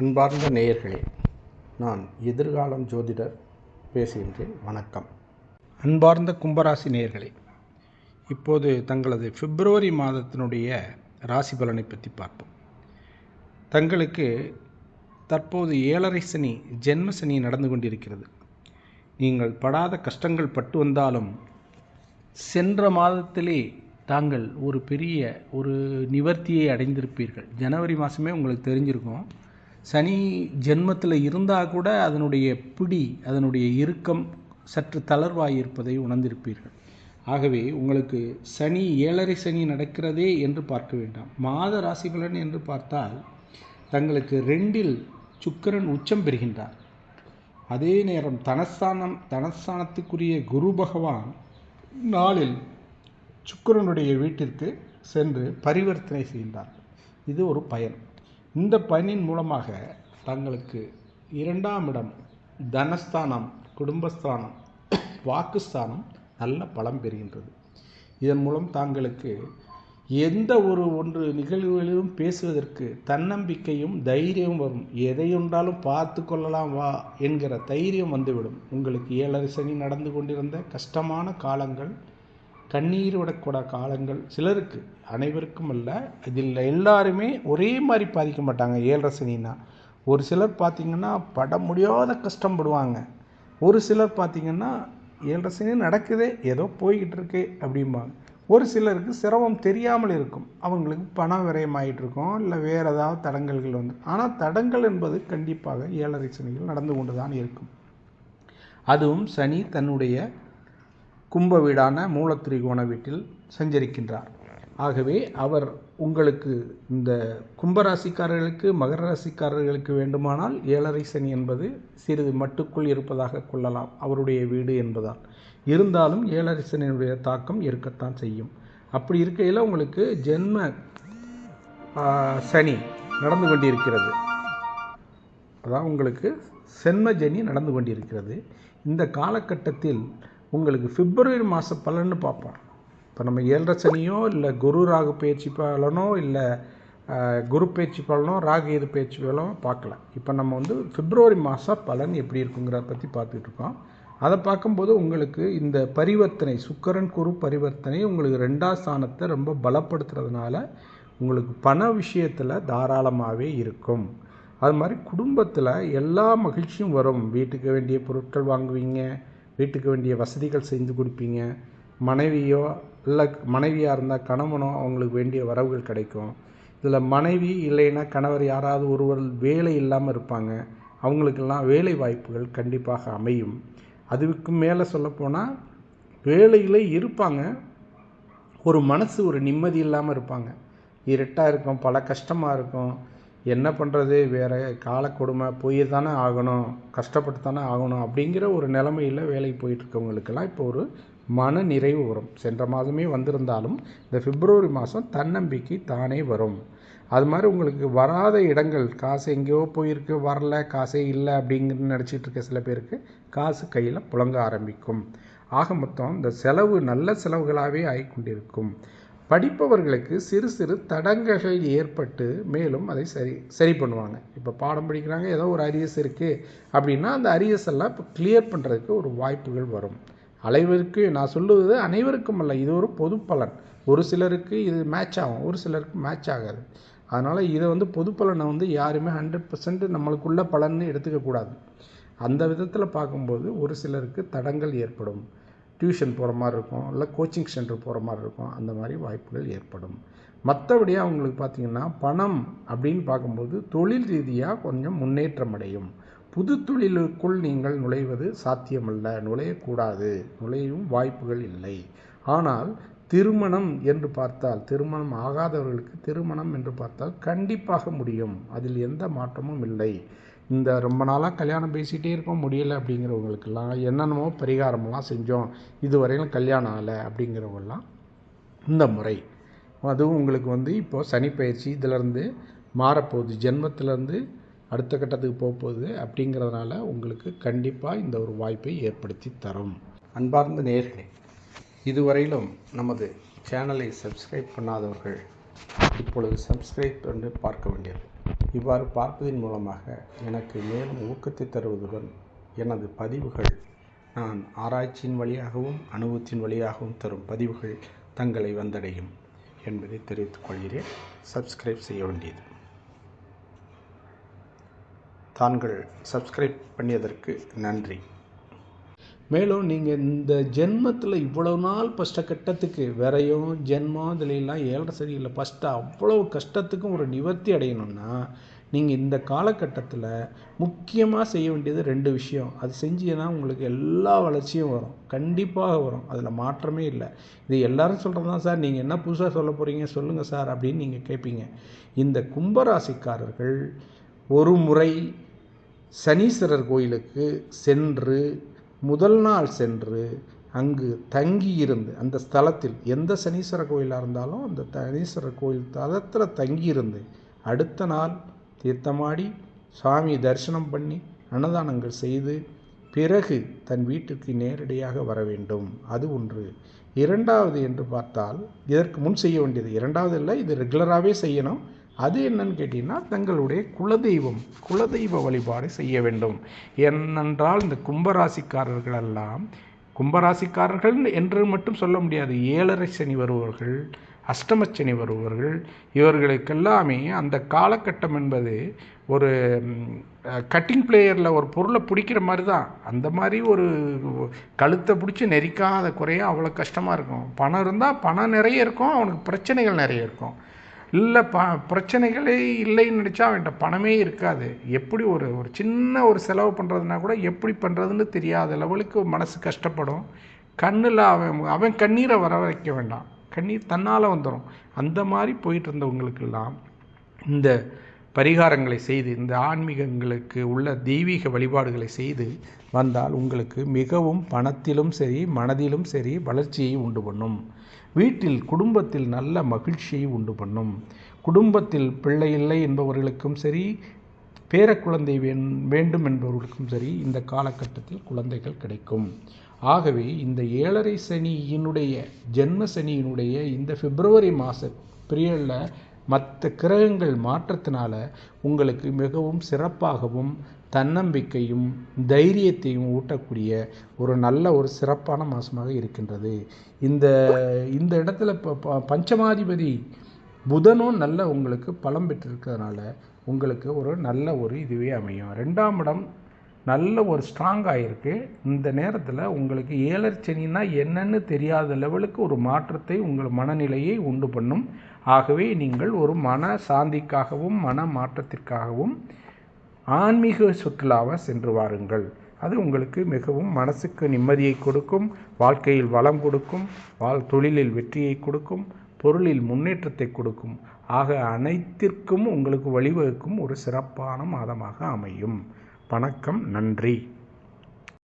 அன்பார்ந்த நேயர்களே நான் எதிர்காலம் ஜோதிடர் பேசுகின்றேன். வணக்கம். அன்பார்ந்த கும்பராசி நேயர்களே இப்போது தங்களது பிப்ரவரி மாதத்தினுடைய ராசி பலனை பற்றி பார்ப்போம். தங்களுக்கு தற்போது ஏழரை சனி ஜென்ம சனி நடந்து கொண்டிருக்கிறது. நீங்கள் படாத கஷ்டங்கள் பட்டு வந்தாலும் சென்ற மாதத்திலே தாங்கள் ஒரு பெரிய ஒரு நிவர்த்தியை அடைந்திருப்பீர்கள். ஜனவரி மாதமே உங்களுக்கு தெரிஞ்சிருக்கும். சனி ஜென்மத்தில் இருந்தால் கூட அதனுடைய பிடி அதனுடைய இறுக்கம் சற்று தளர்வாய் இருப்பதை உணர்ந்திருப்பீர்கள். ஆகவே உங்களுக்கு சனி ஏழரை சனி நடக்கிறதே என்று பார்க்க வேண்டாம். மாத ராசி பலன் என்று பார்த்தால் தங்களுக்கு ரெண்டில் சுக்கிரன் உச்சம் பெறுகின்றார். அதே நேரம் தனஸ்தானம் தனஸ்தானத்துக்குரிய குரு பகவான் நாளில் சுக்கிரனுடைய வீட்டிற்கு சென்று பரிவர்த்தனை செய்கின்றார். இது ஒரு பயன். இந்த பயனின் மூலமாக தங்களுக்கு இரண்டாம் இடம் தனஸ்தானம் குடும்பஸ்தானம் வாக்குஸ்தானம் நல்ல பலம் பெறுகின்றது. இதன் மூலம் தாங்களுக்கு எந்த ஒரு ஒன்று நிகழ்வுகளிலும் பேசுவதற்கு தன்னம்பிக்கையும் தைரியம் வரும். எதையுண்டாலும் பார்த்து கொள்ளலாம் வா என்கிற தைரியம் வந்துவிடும். உங்களுக்கு ஏழரை சனி நடந்து கொண்டிருந்த கஷ்டமான காலங்கள் கண்ணீர் விடக்கூட காலங்கள் சிலருக்கு அனைவருக்கும் அல்ல. இதில் எல்லாருமே ஒரே மாதிரி பாதிக்க மாட்டாங்க. ஏழரை சனின்னா ஒரு சிலர் பார்த்திங்கன்னா பட முடியாத கஷ்டப்படுவாங்க ஒரு சிலர் பார்த்திங்கன்னா ஏழரை சனி நடக்குதே ஏதோ போய்கிட்டு இருக்கு அப்படிம்பாங்க. ஒரு சிலருக்கு சிரமம் தெரியாமல் இருக்கும். அவங்களுக்கு பணம் விரயமாயிட்டு இருக்கும் இல்லை வேறு ஏதாவது தடங்கல்கள் வந்து. ஆனால் தடங்கள் என்பது கண்டிப்பாக ஏழரை சனிகள் நடந்து கொண்டு தான் இருக்கும். அதுவும் சனி தன்னுடைய கும்ப வீடான மூலத்திரிகோண வீட்டில் சஞ்சரிக்கின்றார். ஆகவே அவர் உங்களுக்கு இந்த கும்பராசிக்காரர்களுக்கு மகர ராசிக்காரர்களுக்கு வேண்டுமானால் ஏழரை சனி என்பது சிறிது மட்டுக்குள் இருப்பதாக கொள்ளலாம். அவருடைய வீடு என்பதால். இருந்தாலும் ஏழரை சனியினுடைய தாக்கம் இருக்கத்தான் செய்யும். அப்படி இருக்கையில் உங்களுக்கு ஜென்ம சனி நடந்து கொண்டிருக்கிறது. அதான் உங்களுக்கு சென்ம ஜனி நடந்து கொண்டிருக்கிறது. இந்த காலகட்டத்தில் உங்களுக்கு பிப்ரவரி மாத பலன்னு பார்ப்போம். இப்போ நம்ம ஏழரை சனியோ இல்லை குரு ராகு பயிற்சி பலனோ இல்லை குரு பயிற்சி பலனோ ராகு இது பயிற்சி பலனோ பார்க்கல இப்போ நம்ம வந்து பிப்ரவரி மாத பலன் எப்படி இருக்குங்கிறத பற்றி பார்த்துட்டு இருக்கோம். அதை பார்க்கும்போது உங்களுக்கு இந்த பரிவர்த்தனை சுக்கரன் குரு பரிவர்த்தனை உங்களுக்கு ரெண்டாம் ஸ்தானத்தை ரொம்ப பலப்படுத்துறதுனால உங்களுக்கு பண விஷயத்தில் தாராளமாகவே இருக்கும். அது மாதிரி குடும்பத்தில் எல்லா மகிழ்ச்சியும் வரும். வீட்டுக்கு வேண்டிய பொருட்கள் வாங்குவீங்க வீட்டுக்கு வேண்டிய வசதிகள் செஞ்சு கொடுப்பீங்க. மனைவியோ இல்லை மனைவியாக இருந்தால் கணவனோ அவங்களுக்கு வேண்டிய வரவுகள் கிடைக்கும். இதில் மனைவி இல்லைன்னா கணவர் யாராவது ஒருவர் வேலை இல்லாமல் இருப்பாங்க. அவங்களுக்கெல்லாம் வேலை வாய்ப்புகள் கண்டிப்பாக அமையும். அதுக்கு மேலே சொல்லப்போனால் வேலையில் இருப்பாங்க. ஒரு மனசு ஒரு நிம்மதி இல்லாமல் இருப்பாங்க. இருட்டாக இருக்கும் பல கஷ்டமாக இருக்கும். என்ன பண்ணுறது வேறு கால கொடுமை போய் தானே ஆகணும் கஷ்டப்பட்டு தானே ஆகணும் அப்படிங்கிற ஒரு நிலமையில் வேலைக்கு போயிட்டுருக்கவங்களுக்கெல்லாம் இப்போ ஒரு மன நிறைவு வரும். சென்ற மாதமே வந்திருந்தாலும் இந்த பிப்ரவரி மாதம் தன்னம்பிக்கை தானே வரும். அது மாதிரி உங்களுக்கு வராத இடங்கள் காசு எங்கேயோ போயிருக்கு வரல காசே இல்லை அப்படிங்கிற நினச்சிட்டு இருக்க சில பேருக்கு காசு கையில் புழங்க ஆரம்பிக்கும். ஆக மொத்தம் இந்த செலவு நல்ல செலவுகளாகவே ஆகிக்கொண்டிருக்கும். படிப்பவர்களுக்கு சிறு சிறு தடங்கல்கள் ஏற்பட்டு மேலும் அதை சரி சரி பண்ணுவாங்க. இப்போ பாடம் படிக்கிறாங்க ஏதோ ஒரு அரியஸ் இருக்குது அப்படின்னா அந்த அரியஸ் எல்லாம் இப்போ கிளியர் பண்ணுறதுக்கு ஒரு வாய்ப்புகள் வரும். அனைவருக்கு நான் சொல்லுவது அனைவருக்கும் அல்ல இது ஒரு பொது பலன். ஒரு சிலருக்கு இது மேட்ச் ஆகும் ஒரு சிலருக்கு மேட்ச் ஆகாது. அதனால் இதை வந்து பொது பலனை வந்து யாருமே ஹண்ட்ரட் பர்சன்ட் நம்மளுக்குள்ள பலன்னு எடுத்துக்கக்கூடாது அந்த விதத்தில் பார்க்கும்போது ஒரு சிலருக்கு தடங்கள் ஏற்படும். டியூஷன் போகிற மாதிரி இருக்கும் இல்லை கோச்சிங் சென்டர் போகிற மாதிரி இருக்கும் அந்த மாதிரி வாய்ப்புகள் ஏற்படும். மற்றபடி அவங்களுக்கு பார்த்திங்கன்னா பணம் அப்படின்னு பார்க்கும்போது தொழில் ரீதியாக கொஞ்சம் முன்னேற்றம் அடையும். புது தொழிலுக்குள் நீங்கள் நுழைவது சாத்தியமல்ல. நுழையக்கூடாது. நுழையும் வாய்ப்புகள் இல்லை. ஆனால் திருமணம் என்று பார்த்தால் திருமணம் ஆகாதவர்களுக்கு திருமணம் என்று பார்த்தால் கண்டிப்பாக முடியும். அதில் எந்த மாற்றமும் இல்லை. இந்த ரொம்ப நாளாக கல்யாணம் பேசிகிட்டே இருக்கோம் முடியலை அப்படிங்கிறவங்களுக்கெல்லாம் என்னென்னமோ பரிகாரமெல்லாம் செஞ்சோம் இதுவரையிலும் கல்யாணம் ஆகலை அப்படிங்கிறவங்கெல்லாம் இந்த முறை. அதுவும் உங்களுக்கு வந்து இப்போது சனி பயிற்சி இதிலேருந்து மாறப்போகுது ஜென்மத்திலேருந்து அடுத்த கட்டத்துக்கு போக போகுது அப்படிங்கிறதுனால உங்களுக்கு கண்டிப்பாக இந்த ஒரு வாய்ப்பை ஏற்படுத்தி தரும். அன்பார்ந்த நேர்களே இதுவரையிலும் நமது சேனலை சப்ஸ்கிரைப் பண்ணாதவர்கள் இப்பொழுது சப்ஸ்கிரைப் பண்ணி பார்க்க வேண்டியது இவ்வாறு பார்ப்பதன் மூலமாக எனக்கு மேலும் ஊக்கத்தை தருவதுடன் எனது பதிவுகள் நான் ஆராய்ச்சியின் வழியாகவும் அனுபவத்தின் வழியாகவும் தரும் பதிவுகள் தங்களை வந்தடையும் என்பதை தெரிவித்துக் கொள்கிறேன். சப்ஸ்கிரைப் செய்ய வேண்டியது. தாங்கள் சப்ஸ்கிரைப் பண்ணியதற்கு நன்றி. மேலும் நீங்கள் இந்த ஜென்மத்தில் இவ்வளோ நாள் கஷ்ட கட்டத்துக்கு விரையும் ஜென்மம் இதுலாம் ஏழரை சரியில்லை ஃபஸ்ட்டு அவ்வளோ கஷ்டத்துக்கும் ஒரு நிவர்த்தி அடையணும்னா நீங்கள் இந்த காலகட்டத்தில் முக்கியமாக செய்ய வேண்டியது ரெண்டு விஷயம். அது செஞ்சீங்கன்னா உங்களுக்கு எல்லா வளர்ச்சியும் வரும். கண்டிப்பாக வரும். அதில் மாற்றமே இல்லை. இது எல்லாரும் சொல்கிறது தான் சார். நீங்கள் என்ன புதுசாக சொல்ல போகிறீங்க சொல்லுங்கள் சார் அப்படின்னு நீங்கள் கேட்பீங்க இந்த கும்பராசிக்காரர்கள் ஒரு முறை சனீஸ்வரர் கோயிலுக்கு சென்று முதல் நாள் சென்று அங்கு தங்கியிருந்து அந்த ஸ்தலத்தில் எந்த சனீஸ்வரர் கோயிலாக இருந்தாலும் அந்த சனீஸ்வரர் கோயில் தலத்தில் தங்கியிருந்து அடுத்த நாள் தீர்த்தமாடி சுவாமி தரிசனம் பண்ணி அன்னதானங்கள் செய்து பிறகு தன் வீட்டிற்கு நேரடியாக வர வேண்டும். அது ஒன்று. இரண்டாவது என்று பார்த்தால் இதற்கு முன் செய்ய வேண்டியது இரண்டாவது இல்லை இது ரெகுலராகவே செய்யணும். அது என்னன்னு கேட்டிங்கன்னா தங்களுடைய குலதெய்வம் குலதெய்வ வழிபாடு செய்ய வேண்டும். ஏனென்றால் இந்த கும்பராசிக்காரர்களெல்லாம் கும்பராசிக்காரர்கள் என்று மட்டும் சொல்ல முடியாது ஏழரை சனி வருபவர்கள் அஷ்டமச்சனி வருபவர்கள் இவர்களுக்கெல்லாமே அந்த காலகட்டம் என்பது ஒரு கட்டிங் பிளேயரில் ஒரு பொருளை பிடிக்கிற மாதிரி தான். அந்த மாதிரி ஒரு கழுத்தை பிடிச்சி நெரிக்காத குறைய அவ்வளோ கஷ்டமாக இருக்கும். பணம் இருந்தால் பணம் நிறைய இருக்கும் அவனுக்கு பிரச்சனைகள் நிறைய இருக்கும். இல்லை ப பிரச்சனைகளே இல்லைன்னு நினச்சா அவன்கிட்ட பணமே இருக்காது. எப்படி ஒரு ஒரு சின்ன ஒரு செலவு பண்ணுறதுனா கூட எப்படி பண்ணுறதுன்னு தெரியாத லெவலுக்கு மனசு கஷ்டப்படும். கண்ணில் அவன் அவன் கண்ணீரை வர வைக்க வேண்டாம். கண்ணீர் தன்னால் வந்துடும் அந்த மாதிரி போயிட்டு இருந்தவங்களுக்கெல்லாம் இந்த பரிகாரங்களை செய்து இந்த ஆன்மீகங்களுக்கு உள்ள தெய்வீக வழிபாடுகளை செய்து வந்தால் உங்களுக்கு மிகவும் பணத்திலும் சரி மனதிலும் சரி வளர்ச்சியை உண்டு பண்ணும். வீட்டில் குடும்பத்தில் நல்ல மகிழ்ச்சியை உண்டு பண்ணும். குடும்பத்தில் பிள்ளை இல்லை என்பவர்களுக்கும் சரி பேர குழந்தை வேண்டும் என்பவர்களுக்கும் சரி இந்த காலகட்டத்தில் குழந்தைகள் கிடைக்கும். ஆகவே இந்த ஏழரை சனியினுடைய ஜென்ம சனியினுடைய இந்த பிப்ரவரி மாத பீரியடில் மற்ற கிரகங்கள் மாற்றத்தினால உங்களுக்கு மிகவும் சிறப்பாகவும் தன்னம்பிக்கையும் தைரியத்தையும் ஊட்டக்கூடிய ஒரு நல்ல ஒரு சிறப்பான மாதமாக இருக்கின்றது. இந்த இந்த இடத்துல இப்போ பஞ்சமாதிபதி புதனும் நல்ல உங்களுக்கு பலம் பெற்றிருக்கிறதுனால உங்களுக்கு ஒரு நல்ல ஒரு இதுவே அமையும். ரெண்டாம் இடம் நல்ல ஒரு ஸ்ட்ராங்காக இருக்குது இந்த நேரத்தில் உங்களுக்கு ஏழர்ச்சனின்னா என்னன்னு தெரியாத லெவலுக்கு ஒரு மாற்றத்தை உங்கள் மனநிலையை உண்டு பண்ணும். ஆகவே நீங்கள் ஒரு மன சாந்திக்காகவும் மன மாற்றத்திற்காகவும் ஆன்மீக சுற்றுலாவை சென்று வாருங்கள். அது உங்களுக்கு மிகவும் மனசுக்கு நிம்மதியை கொடுக்கும் வாழ்க்கையில் வளம் கொடுக்கும் வாழ் தொழிலில் வெற்றியை கொடுக்கும் பொருளில் முன்னேற்றத்தை கொடுக்கும். ஆக அனைத்திற்கும் உங்களுக்கு வழிவகுக்கும் ஒரு சிறப்பான மாதமாக அமையும். வணக்கம் நன்றி.